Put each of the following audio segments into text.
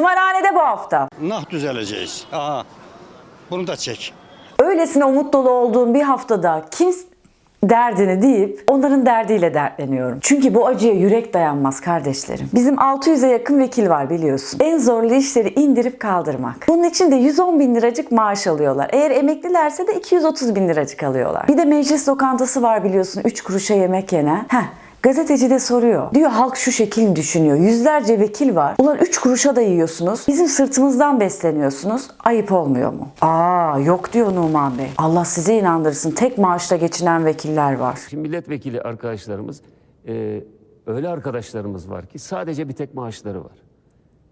Tımarhanede bu hafta. Nah düzeleceğiz. Aha. Bunu da çek. Öylesine umut dolu olduğum bir haftada kim derdini deyip onların derdiyle dertleniyorum. Çünkü bu acıya yürek dayanmaz kardeşlerim. Bizim 600'e yakın vekil var biliyorsun. En zorlu işleri indirip kaldırmak. Bunun için de 110 bin liracık maaş alıyorlar. Eğer emeklilerse de 230 bin liracık alıyorlar. Bir de meclis lokantası var biliyorsun 3 kuruşa yemek yenen. Heh Gazeteci de soruyor. Diyor halk şu şekil düşünüyor. Yüzlerce vekil var. Ulan 3 kuruşa da yiyorsunuz. Bizim sırtımızdan besleniyorsunuz. Ayıp olmuyor mu? Aa yok diyor Numan Bey. Allah sizi inandırsın. Tek maaşla geçinen vekiller var. Şimdi milletvekili arkadaşlarımız, e, öyle arkadaşlarımız var ki sadece bir tek maaşları var.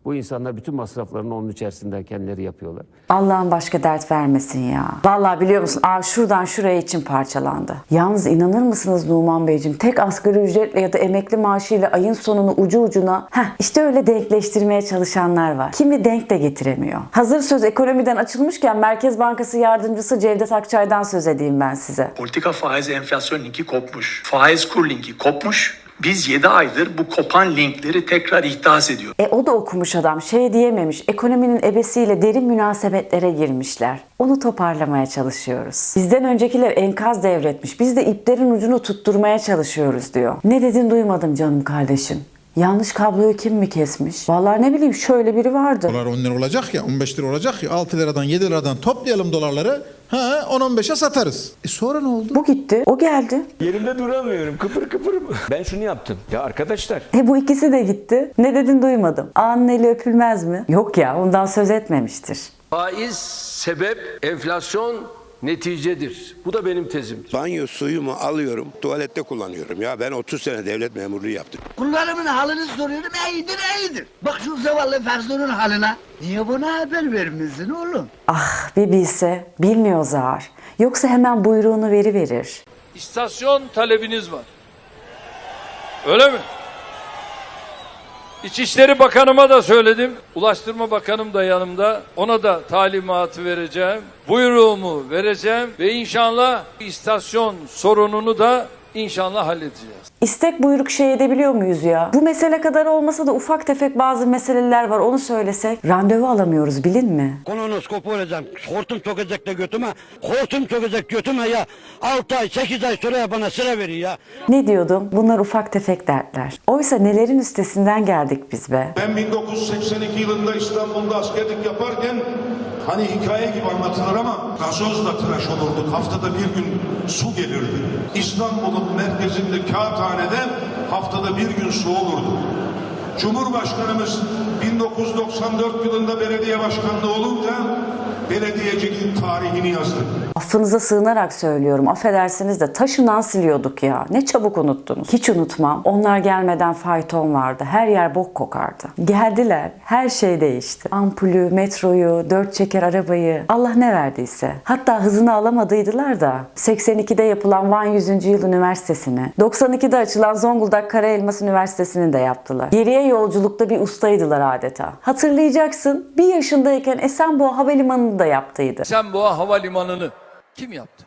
Bu insanlar bütün masraflarını onun içerisinden kendileri yapıyorlar. Allah'ın başka dert vermesin ya. Vallahi biliyor musun? Aa şuradan şuraya için parçalandı. Yalnız inanır mısınız Numan Beyciğim? Tek asgari ücretle ya da emekli maaşıyla ayın sonunu ucu ucuna heh, işte öyle denkleştirmeye çalışanlar var. Kimi denk de getiremiyor. Hazır söz ekonomiden açılmışken Merkez Bankası Yardımcısı Cevdet Akçay'dan söz edeyim ben size. Politika faiz enflasyon linki kopmuş. Faiz kur linki kopmuş. Biz 7 aydır bu kopan linkleri tekrar ihdas ediyoruz. E o da okumuş adam şey diyememiş. Ekonominin ebesiyle derin münasebetlere girmişler. Onu toparlamaya çalışıyoruz. Bizden öncekiler enkaz devretmiş. Biz de iplerin ucunu tutturmaya çalışıyoruz diyor. Ne dedin duymadım canım kardeşim. Yanlış kabloyu kim mi kesmiş? Vallahi ne bileyim şöyle biri vardı. Dolar 10 lira olacak ya 15 lira olacak ya 6 liradan 7 liradan toplayalım dolarları. Ha 10-15'e satarız. E sonra ne oldu? Bu gitti, o geldi. Yerimde duramıyorum. Kıpır kıpır. Ben şunu yaptım. Ya arkadaşlar E bu ikisi de gitti. Ne dedin duymadım. Ağanın eli öpülmez mi? Yok ya ondan söz etmemiştir. Faiz sebep, enflasyon neticedir. Bu da benim tezimdir. Banyo suyumu alıyorum, tuvalette kullanıyorum. Ya ben 30 sene devlet memurluğu yaptım. Kullarımın halini soruyorum. İyidir, iyidir. Bak şu zavallı Ferzu'nun haline. Niye bana haber vermişsin oğlum? Ah bir bilse bilmiyor zar. Yoksa hemen buyruğunu veri verir. İstasyon talebiniz var. Öyle mi? İçişleri Bakanıma da söyledim. Ulaştırma Bakanım da yanımda. Ona da talimatı vereceğim. Buyruğumu vereceğim ve inşallah istasyon sorununu da inşallah halledeceğiz. İstek buyruk şey edebiliyor muyuz ya? Bu mesele kadar olmasa da ufak tefek bazı meseleler var onu söylesek. Randevu alamıyoruz bilin mi? Kolonoskop olacağım, hortum sokacak da götüme, hortum sokacak götüme ya. 6 ay, 8 ay sonra bana sıra verin ya. Ne diyordum? Bunlar ufak tefek dertler. Oysa nelerin üstesinden geldik biz be. Ben 1982 yılında İstanbul'da askerlik yaparken hani hikaye gibi anlatılır ama gazozla tıraş olurduk. Haftada bir gün su gelirdi. İstanbul'un merkezinde kağıthanede haftada bir gün su olurdu. Cumhurbaşkanımız 1994 yılında belediye başkanlığı olunca belediyeciliğin tarihini yazdı. Affınıza sığınarak söylüyorum. Affedersiniz de taşından siliyorduk ya. Ne çabuk unuttunuz. Hiç unutmam. Onlar gelmeden fayton vardı. Her yer bok kokardı. Geldiler. Her şey değişti. Ampulü, metroyu, dört çeker arabayı. Allah ne verdiyse. Hatta hızını alamadıydılar da 82'de yapılan Van 100. Yıl Üniversitesi'ni, 92'de açılan Zonguldak Karaelmas Üniversitesi'ni de yaptılar. Geriye yolculukta bir ustaydılar adeta. Hatırlayacaksın bir yaşındayken Esenboğa Havalimanı'nı da yaptıydı. Esenboğa Havalimanı'nı kim yaptı?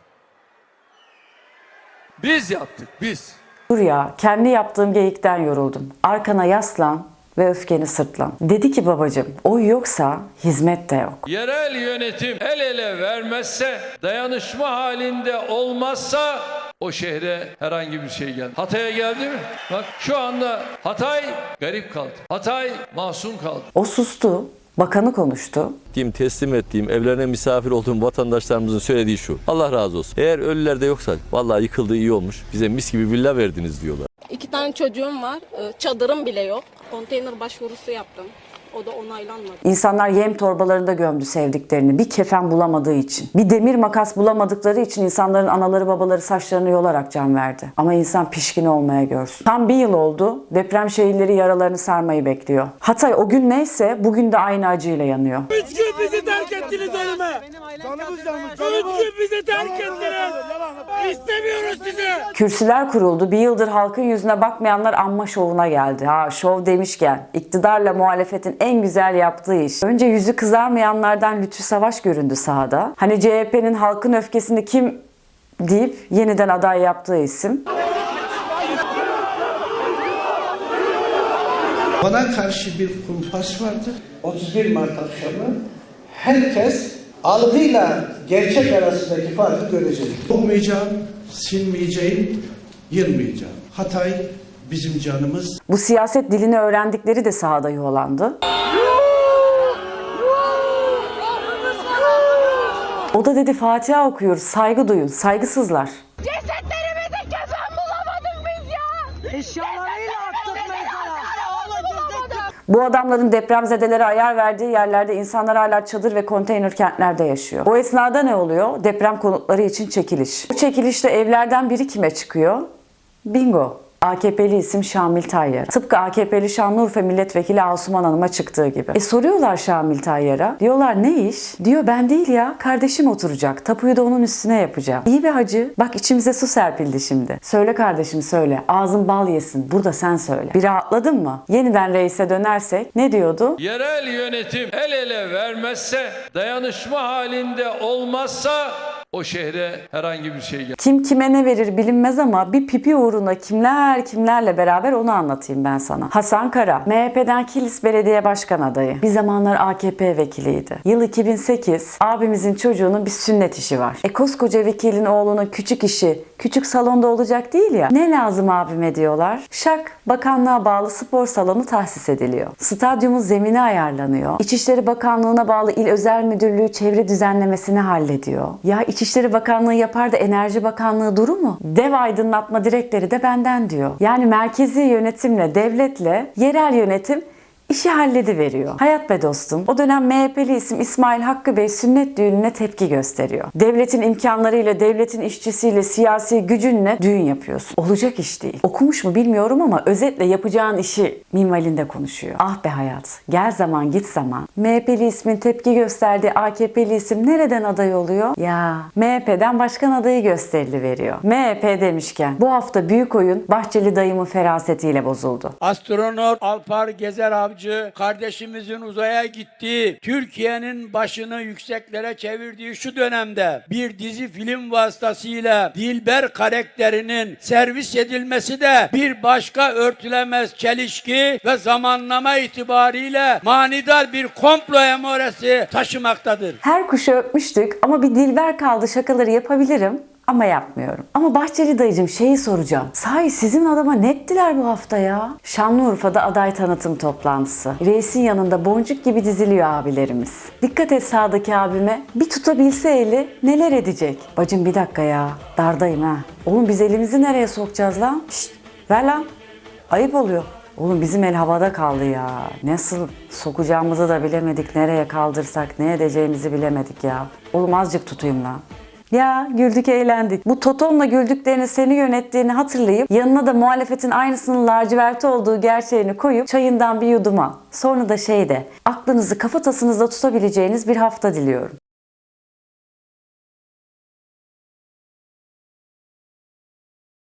Biz yaptık, biz. Dur ya, kendi yaptığım geyikten yoruldum. Arkana yaslan ve öfkeni sırtlan. Dedi ki babacım, oy yoksa hizmet de yok. Yerel yönetim el ele vermezse, dayanışma halinde olmazsa o şehre herhangi bir şey geldi. Hatay'a geldi mi? Bak şu anda Hatay garip kaldı. Hatay masum kaldı. O sustu, bakanı konuştu. ettiğim, teslim ettiğim, evlerine misafir olduğum vatandaşlarımızın söylediği şu. Allah razı olsun. Eğer ölüler de yoksa vallahi yıkıldı iyi olmuş. Bize mis gibi villa verdiniz diyorlar. İki tane çocuğum var. Ee, Çadırım bile yok. Konteyner başvurusu yaptım. O da onaylanmadı. İnsanlar yem torbalarında gömdü sevdiklerini. Bir kefen bulamadığı için. Bir demir makas bulamadıkları için insanların anaları babaları saçlarını yolarak can verdi. Ama insan pişkin olmaya görsün. Tam bir yıl oldu. Deprem şehirleri yaralarını sarmayı bekliyor. Hatay o gün neyse bugün de aynı acıyla yanıyor. Üç gün bizi terk ettiniz ölüme. Canımız yanmış. Üç gün bizi terk ettiniz. İstemiyoruz sizi. Kürsüler kuruldu. Bir yıldır halkın yüzüne bakmayanlar amma şovuna geldi. Ha şov demişken iktidarla muhalefetin en güzel yaptığı iş. Önce yüzü kızarmayanlardan Lütfü Savaş göründü sahada. Hani CHP'nin halkın öfkesini kim deyip yeniden aday yaptığı isim. Bana karşı bir kumpas vardı. 31 Mart akşamı herkes algıyla gerçek arasındaki farkı görecek. Olmayacağım, silmeyeceğim, yılmayacağım. Hatay bizim canımız. Bu siyaset dilini öğrendikleri de sahada yuvalandı. O da dedi Fatiha okuyoruz, saygı duyun, saygısızlar. Cesetlerimizi kefen bulamadık biz ya. Eşyalarıyla attık mezara. Bulamadık. Bu adamların depremzedelere ayar verdiği yerlerde insanlar hala çadır ve konteyner kentlerde yaşıyor. O esnada ne oluyor? Deprem konutları için çekiliş. Bu çekilişte evlerden biri kime çıkıyor? Bingo. AKP'li isim Şamil Tayyar. Tıpkı AKP'li Şanlıurfa Milletvekili Asuman Hanım'a çıktığı gibi. E soruyorlar Şamil Tayyar'a. Diyorlar ne iş? Diyor ben değil ya kardeşim oturacak. Tapuyu da onun üstüne yapacağım. İyi bir hacı. Bak içimize su serpildi şimdi. Söyle kardeşim söyle. Ağzın bal yesin. Burada sen söyle. Bir rahatladın mı? Yeniden reise dönersek ne diyordu? Yerel yönetim el ele vermezse, dayanışma halinde olmazsa o şehre herhangi bir şey gelmez. Kim kime ne verir bilinmez ama bir pipi uğruna kimler kimlerle beraber onu anlatayım ben sana. Hasan Kara, MHP'den Kilis Belediye Başkan adayı. Bir zamanlar AKP vekiliydi. Yıl 2008, abimizin çocuğunun bir sünnet işi var. E koskoca vekilin oğlunun küçük işi, küçük salonda olacak değil ya. Ne lazım abime diyorlar? Şak, bakanlığa bağlı spor salonu tahsis ediliyor. Stadyumun zemini ayarlanıyor. İçişleri Bakanlığı'na bağlı İl Özel Müdürlüğü çevre düzenlemesini hallediyor. Ya İçişleri Bakanlığı yapar da Enerji Bakanlığı durur mu? Dev aydınlatma direkleri de benden diyor. Yani merkezi yönetimle, devletle yerel yönetim İşi hallediveriyor. Hayat be dostum. O dönem MHP'li isim İsmail Hakkı Bey sünnet düğününe tepki gösteriyor. Devletin imkanlarıyla, devletin işçisiyle, siyasi gücünle düğün yapıyorsun. Olacak iş değil. Okumuş mu bilmiyorum ama özetle yapacağın işi minvalinde konuşuyor. Ah be hayat. Gel zaman git zaman. MHP'li ismin tepki gösterdiği AKP'li isim nereden aday oluyor? Ya MHP'den başkan adayı gösterili veriyor. MHP demişken bu hafta büyük oyun Bahçeli dayımın ferasetiyle bozuldu. Astronot Alpar Gezer Avcı kardeşimizin uzaya gittiği, Türkiye'nin başını yükseklere çevirdiği şu dönemde bir dizi film vasıtasıyla Dilber karakterinin servis edilmesi de bir başka örtülemez çelişki ve zamanlama itibariyle manidar bir komplo emoresi taşımaktadır. Her kuşu öpmüştük ama bir dilber kaldı şakaları yapabilirim ama yapmıyorum. Ama Bahçeli dayıcım şeyi soracağım. Sahi sizin adama nettiler bu hafta ya. Şanlıurfa'da aday tanıtım toplantısı. Reisin yanında boncuk gibi diziliyor abilerimiz. Dikkat et sağdaki abime. Bir tutabilse eli neler edecek? Bacım bir dakika ya. Dardayım ha. Oğlum biz elimizi nereye sokacağız lan? Şşt ver lan. Ayıp oluyor. Oğlum bizim el havada kaldı ya. Nasıl sokacağımızı da bilemedik. Nereye kaldırsak ne edeceğimizi bilemedik ya. Oğlum azıcık tutayım lan. Ya güldük eğlendik. Bu Toton'la güldüklerini seni yönettiğini hatırlayıp yanına da muhalefetin aynısının laciverti olduğu gerçeğini koyup çayından bir yudum al. Sonra da şey de aklınızı kafatasınızda tutabileceğiniz bir hafta diliyorum.